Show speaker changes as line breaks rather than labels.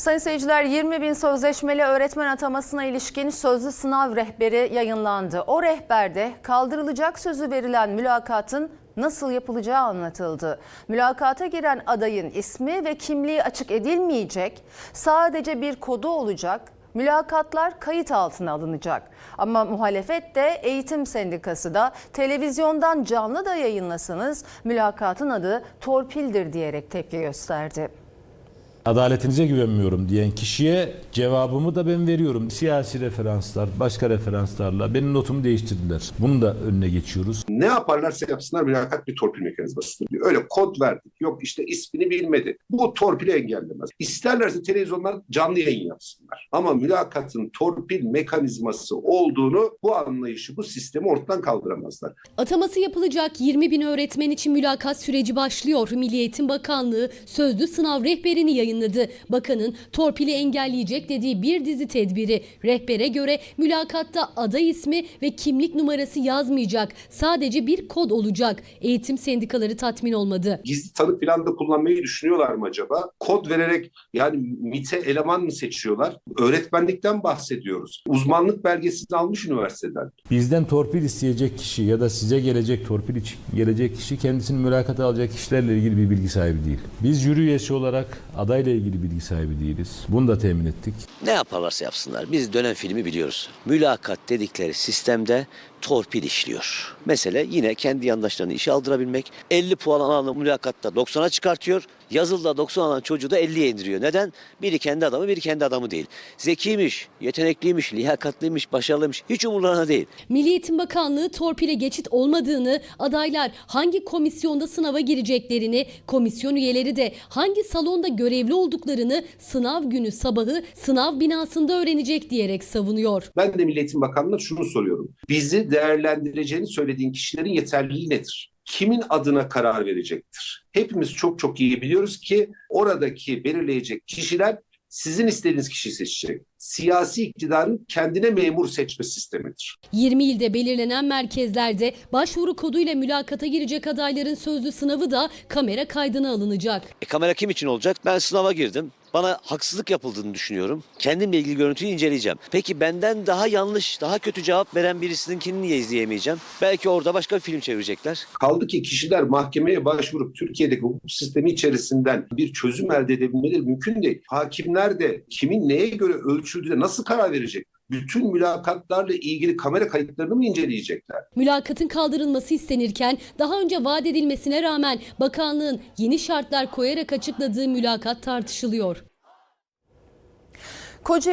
Sayın seyirciler 20 bin sözleşmeli öğretmen atamasına ilişkin sözlü sınav rehberi yayınlandı. O rehberde kaldırılacak sözü verilen mülakatın nasıl yapılacağı anlatıldı. Mülakata giren adayın ismi ve kimliği açık edilmeyecek, sadece bir kodu olacak, mülakatlar kayıt altına alınacak. Ama muhalefet de eğitim sendikası da televizyondan canlı da yayınlasanız mülakatın adı torpildir diyerek tepki gösterdi.
Adaletinize güvenmiyorum diyen kişiye cevabımı da ben veriyorum. Siyasi referanslar, başka referanslarla benim notumu değiştirdiler. Bunu da önüne geçiyoruz.
Ne yaparlarsa yapsınlar mülakat bir torpil mekanizmasıdır. Öyle kod verdik. Yok işte ismini bilmedi. Bu torpili engellemez. İsterlerse televizyonlar canlı yayın yapsınlar. Ama mülakatın torpil mekanizması olduğunu bu anlayışı, bu sistemi ortadan kaldıramazlar.
Ataması yapılacak 20 bin öğretmen için mülakat süreci başlıyor. Milli Eğitim Bakanlığı sözlü sınav rehberini yayınladı. Bakanın torpili engelleyecek dediği bir dizi tedbiri. Rehbere göre mülakatta aday ismi ve kimlik numarası yazmayacak. Sadece bir kod olacak. Eğitim sendikaları tatmin olmadı.
Gizli tanık falan da kullanmayı düşünüyorlar mı acaba? Kod vererek yani MIT'e eleman mı seçiyorlar? Öğretmenlikten bahsediyoruz. Uzmanlık belgesini almış üniversiteden.
Bizden torpil isteyecek kişi ya da size gelecek torpil için gelecek kişi kendisini mülakata alacak kişilerle ilgili bir bilgi sahibi değil. Biz jüri üyesi olarak adayla ilgili bilgi sahibi değiliz. Bunu da temin ettik.
Ne yaparlarsa yapsınlar. Biz dönem filmi biliyoruz. Mülakat dedikleri sistemde torpil işliyor. Mesele yine kendi yandaşlarını işe aldırabilmek. 50 puan alan mülakatta 90'a çıkartıyor. Yazılıda 90 alan çocuğu da 50'ye indiriyor. Neden? Biri kendi adamı, biri kendi adamı değil. Zekiymiş, yetenekliymiş, liyakatlıymış, başarılıymış. Hiç umurlarına değil.
Milli Eğitim Bakanlığı torpile geçit olmadığını, adaylar hangi komisyonda sınava gireceklerini, komisyon üyeleri de hangi salonda görevli olduklarını sınav günü sabahı sınav binasında öğrenecek diyerek savunuyor.
Ben de Milli Eğitim Bakanlığı'na şunu soruyorum. Bizi değerlendireceğini söylediğin kişilerin yeterliliği nedir? Kimin adına karar verecektir? Hepimiz çok çok iyi biliyoruz ki oradaki belirleyecek kişiler sizin istediğiniz kişiyi seçecek. Siyasi iktidarın kendine memur seçme sistemidir.
20 ilde belirlenen merkezlerde başvuru koduyla mülakata girecek adayların sözlü sınavı da kamera kaydına alınacak.
E, kamera kim için olacak? Ben sınava girdim. Bana haksızlık yapıldığını düşünüyorum. Kendimle ilgili görüntüyü inceleyeceğim. Peki benden daha yanlış, daha kötü cevap veren birisininkini niye izleyemeyeceğim? Belki orada başka bir film çevirecekler.
Kaldı ki kişiler mahkemeye başvurup Türkiye'deki hukuk sistemi içerisinden bir çözüm elde edebilmeleri mümkün değil. Hakimler de kimin neye göre ölçüldüğüne nasıl karar verecek? Bütün mülakatlarla ilgili kamera kayıtlarını mı inceleyecekler?
Mülakatın kaldırılması istenirken daha önce vaat edilmesine rağmen bakanlığın yeni şartlar koyarak açıkladığı mülakat tartışılıyor.
Koca